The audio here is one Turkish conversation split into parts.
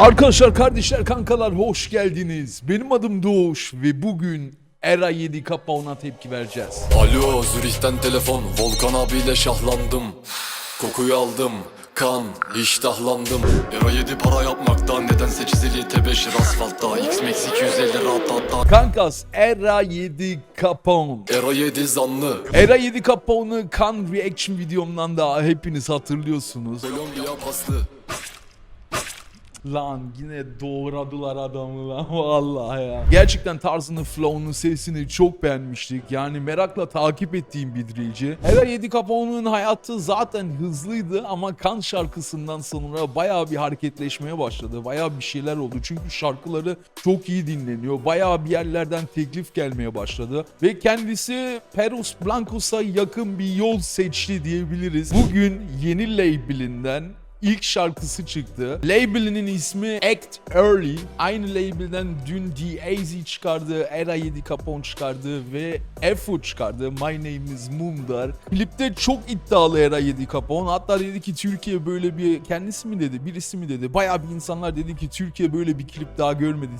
Arkadaşlar, kardeşler, kankalar hoş geldiniz. Benim adım Doğuş ve bugün Era 7 kapağına tepki vereceğiz. Alo Zürih'ten telefon. Volkan abiyle şahlandım. Kokuyu aldım. Kan iştahlandım. Euro 7 para yapmakta. Nedense çizili T5 asfaltta. X-Max 250 rahat hatta. Kankas, Era 7 kapağın. Euro 7 zanlı. Era 7 kapağını kan reaction videomdan da hepiniz hatırlıyorsunuz. Kolombiya paslı Lan yine doğradılar adamı lan vallahi ya. Gerçekten tarzını, flow'unu, sesini çok beğenmiştik. Yani merakla takip ettiğim bir DJ. Era 7 Capone'un hayatı zaten hızlıydı ama kan şarkısından sonra bayağı bir hareketleşmeye başladı. Bayağı bir şeyler oldu. Çünkü şarkıları çok iyi dinleniyor. Bayağı bir yerlerden teklif gelmeye başladı. Ve kendisi Perus Blancos'a yakın bir yol seçti diyebiliriz. Bugün yeni labelinden İlk şarkısı çıktı. Label'inin ismi Act Early. Aynı label'den dün D-AZ çıkardı, Era 7 Capone çıkardı ve Effort çıkardı. My Name is Mumdar. Klipte çok iddialı Era 7 Capone. Hatta dedi ki Türkiye böyle bir kendisi mi dedi, birisi mi dedi. Bayağı bir insanlar dedi ki Türkiye böyle bir klip daha görmedi.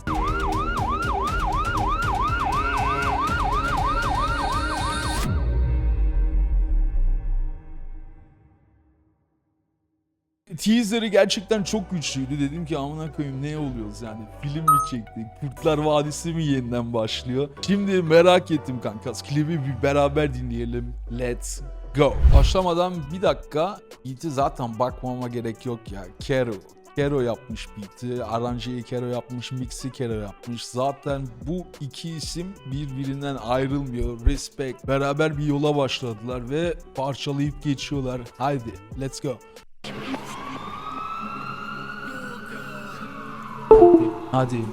Teaser'ı gerçekten çok güçlüydü. Dedim ki amına koyayım ne oluyoruz yani film mi çektik? Kurtlar Vadisi mi yeniden başlıyor? Şimdi merak ettim kankas. Klibi bir beraber dinleyelim. Let's go. Başlamadan bir dakika. Beat'i zaten bakmama gerek yok ya. Kero. Kero yapmış beat'i, aranjeyi Kero yapmış, mix'i Kero yapmış. Zaten bu iki isim birbirinden ayrılmıyor. Respect. Beraber bir yola başladılar ve parçalayıp geçiyorlar. Haydi let's go. Hadi.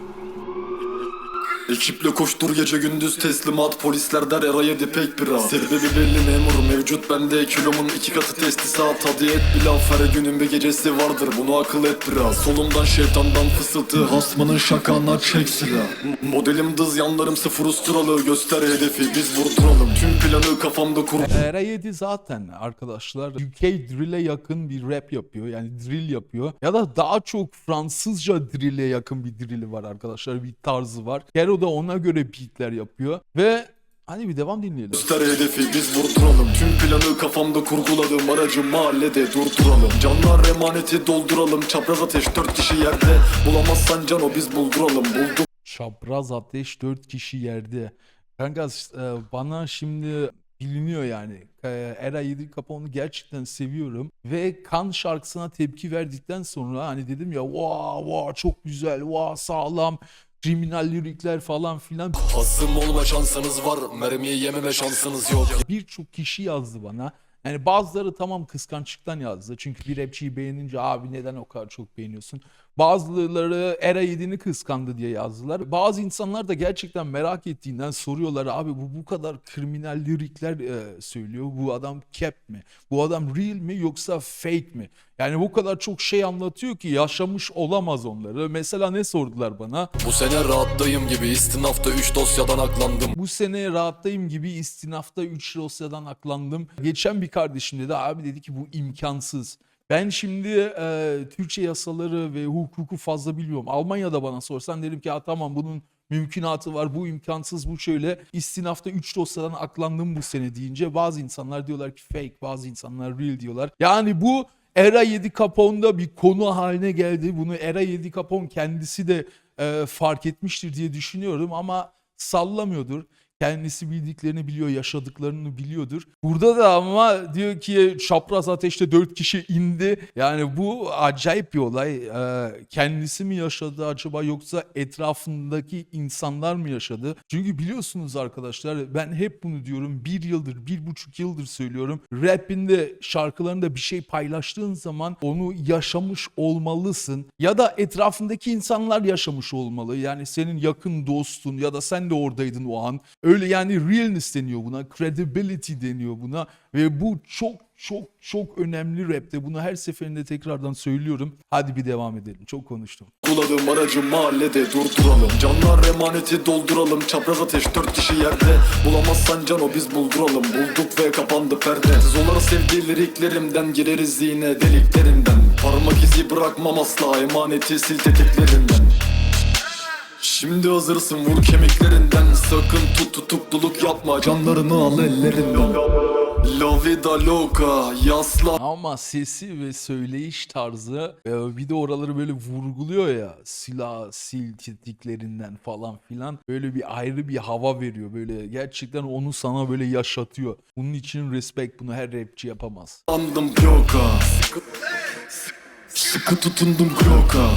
Ekiple koştur gece gündüz teslimat Polisler der Era 7 pek bir rahat Sebebi belli memur mevcut bende Kilomun iki katı testisat Hadi et bir laf her günün bir gecesi vardır Bunu akıl et biraz Solumdan şeytandan fısıltı Hasmanın şakana çek silah Modelim dız yanlarım sıfır usturalı Göster hedefi biz vurduralım Tüm planı kafamda kur Era 7 zaten arkadaşlar UK drill'e yakın bir rap yapıyor. Yani drill yapıyor. Ya da daha çok Fransızca drill'e yakın bir drill'i var arkadaşlar. Bir tarzı var. Kero da ona göre beatler yapıyor. Ve hadi bir devam dinleyelim. Göster hedefi biz vurduralım Tüm planı kafamda kurguladım Aracı mahallede durduralım Canlar emaneti dolduralım Çapraz ateş dört kişi yerde Bulamazsan cano biz bulduralım Buldum Çapraz ateş 4 kişi yerde. Kanka e, bana şimdi biliniyor yani. Era 7 Capone'u gerçekten seviyorum. Ve kan şarkısına tepki verdikten sonra hani dedim ya vaa vaa çok güzel vaa sağlam kriminal lirikler falan filan Hasım olma şansınız var Mermiyi yememe şansınız yok birçok kişi yazdı bana. Yani bazıları tamam kıskançlıktan yazdı. Çünkü bir rapçiyi beğenince abi neden o kadar çok beğeniyorsun? Bazıları Era 7'ni kıskandı diye yazdılar. Bazı insanlar da gerçekten merak ettiğinden soruyorlar abi bu bu kadar kriminal lirikler e, söylüyor. Bu adam cap mi? Bu adam real mi yoksa fake mi? Yani bu kadar çok şey anlatıyor ki yaşamış olamaz onları. Mesela ne sordular bana? Bu sene rahattayım gibi istinafta 3 dosyadan aklandım Bu sene rahattayım gibi istinafta 3 dosyadan aklandım. Geçen bir kardeşim dedi abi dedi ki bu imkansız. Ben şimdi e, Türkçe yasaları ve hukuku fazla bilmiyorum. Almanya'da bana sorsan derim ki tamam bunun mümkünatı var. Bu imkansız bu şöyle. İstinafta 3 dosyadan aklandım bu sene deyince bazı insanlar diyorlar ki fake bazı insanlar real diyorlar. Yani bu Era 7 Capone'da bir konu haline geldi. Bunu Era 7 Capone kendisi de e, fark etmiştir diye düşünüyorum ama sallamıyordur. Kendisi bildiklerini biliyor, yaşadıklarını biliyordur. Burada da ama diyor ki çapraz ateşte 4 kişi indi. Yani bu acayip bir olay. Ee, kendisi mi yaşadı acaba yoksa etrafındaki insanlar mı yaşadı? Çünkü biliyorsunuz arkadaşlar ben hep bunu diyorum. Bir yıldır, bir buçuk yıldır söylüyorum. Rap'inde şarkılarında bir şey paylaştığın zaman onu yaşamış olmalısın. Ya da etrafındaki insanlar yaşamış olmalı. Yani senin yakın dostun ya da sen de oradaydın o an. Öyle yani realness deniyor buna, credibility deniyor buna ve bu çok çok çok önemli rapte. Bunu her seferinde tekrardan söylüyorum. Hadi bir devam edelim. Çok konuştum. Kulladığım aracı mahallede durduralım Canlar emaneti dolduralım Çapraz ateş dört kişi yerde Bulamazsan cano biz bulduralım Bulduk ve kapandı perde Zolara sevdiği liriklerimden Gireriz yine deliklerinden Parmak izi bırakmam asla Emaneti sil tetiklerinden Şimdi hazırsın vur kemiklerinden. Sakın tut tutukluluk yapma. Canlarını al ellerinden La vida loca Yaslan Ama sesi ve söyleyiş tarzı e, bir de oraları böyle vurguluyor ya silah sil tetiklerinden falan filan. Böyle bir ayrı bir hava veriyor böyle gerçekten onu sana böyle yaşatıyor. Bunun için respect bunu her rapçi yapamaz. Andım bloka Sıkı, sıkı tutundum bloka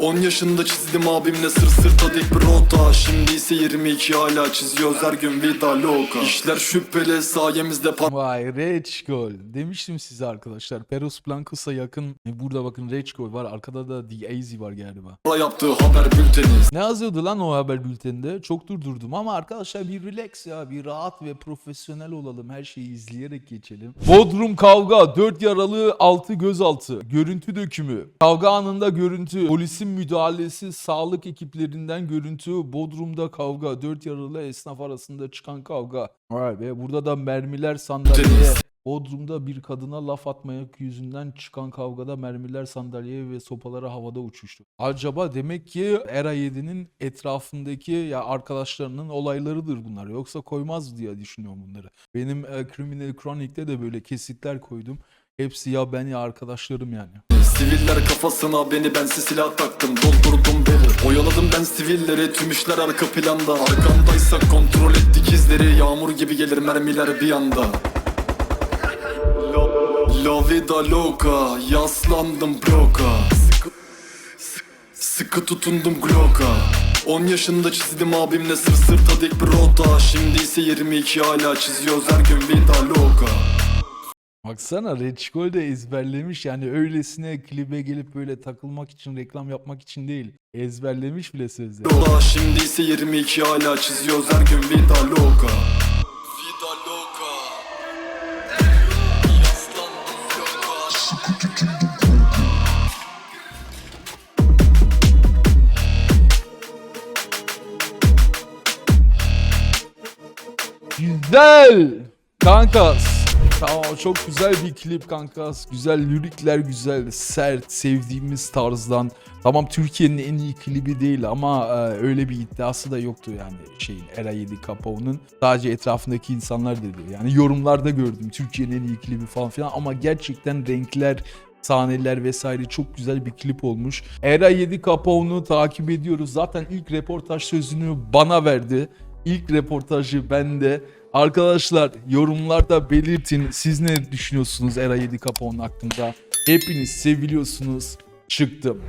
10 yaşında çizdim abimle sır sırta dik bir rota Şimdi ise 22 hala çiziyoruz her gün vida loka İşler şüpheli sayemizde Vay Rage Goal. Demiştim size arkadaşlar. Peros Blancos'a yakın. E, Burada bakın Rage Goal var. Arkada da The Easy var galiba. para yaptığı haber bülteni Ne yazıyordu lan o haber bülteninde? Çok durdurdum ama arkadaşlar bir relax ya. Bir rahat ve profesyonel olalım. Her şeyi izleyerek geçelim. Bodrum kavga. 4 yaralı 6 gözaltı. Görüntü dökümü. Kavga anında görüntü. Polisin müdahalesi. Sağlık ekiplerinden görüntü. Bodrum'da kavga. 4 yaralı esnaf arasında çıkan kavga. Vay be. Burada da mermiler sandalyeye. Bodrum'da bir kadına laf atmaya yüzünden çıkan kavgada mermiler sandalyeye ve sopalara havada uçuştu. Acaba demek ki Era 7'nin etrafındaki ya arkadaşlarının olaylarıdır bunlar. Yoksa koymaz diye düşünüyorum bunları. Benim e, Criminal Chronic'te de böyle kesitler koydum. Hepsi ya ben ya arkadaşlarım yani. Siviller kafasına beni bensiz silah taktım. Doldurdum beni. Oyaladım ben sivilleri. Tüm işler arka planda. Arkamdaysa kontrol ettik izleri. Yağmur gibi gelir mermiler bir anda. La vida loca. Yaslandım bloka Sıkı, sıkı, tutundum gloka 10 yaşında çizdim abimle sır sırta dik bir rota. Şimdi ise 22 hala çiziyoruz her gün vida loca Baksana Red Skull de ezberlemiş yani öylesine klibe gelip böyle takılmak için reklam yapmak için değil. Ezberlemiş bile sözleri. Yola şimdi ise 22 hala çiziyoruz her gün vida loca Vida loca Yaslandım bloka Güzel kankas. Tamam çok güzel bir klip kankas. Güzel lirikler güzel, sert, sevdiğimiz tarzdan. Tamam Türkiye'nin en iyi klibi değil ama e, öyle bir iddiası da yoktu yani şeyin Era 7 Capone'un. Sadece etrafındaki insanlar dedi. Yani yorumlarda gördüm Türkiye'nin en iyi klibi falan filan ama gerçekten renkler sahneler vesaire çok güzel bir klip olmuş. Era 7 Capone'u takip ediyoruz. Zaten ilk reportaj sözünü bana verdi. İlk reportajı bende. Arkadaşlar yorumlarda belirtin siz ne düşünüyorsunuz Era 7 Capone hakkında. Hepiniz seviliyorsunuz. Çıktım.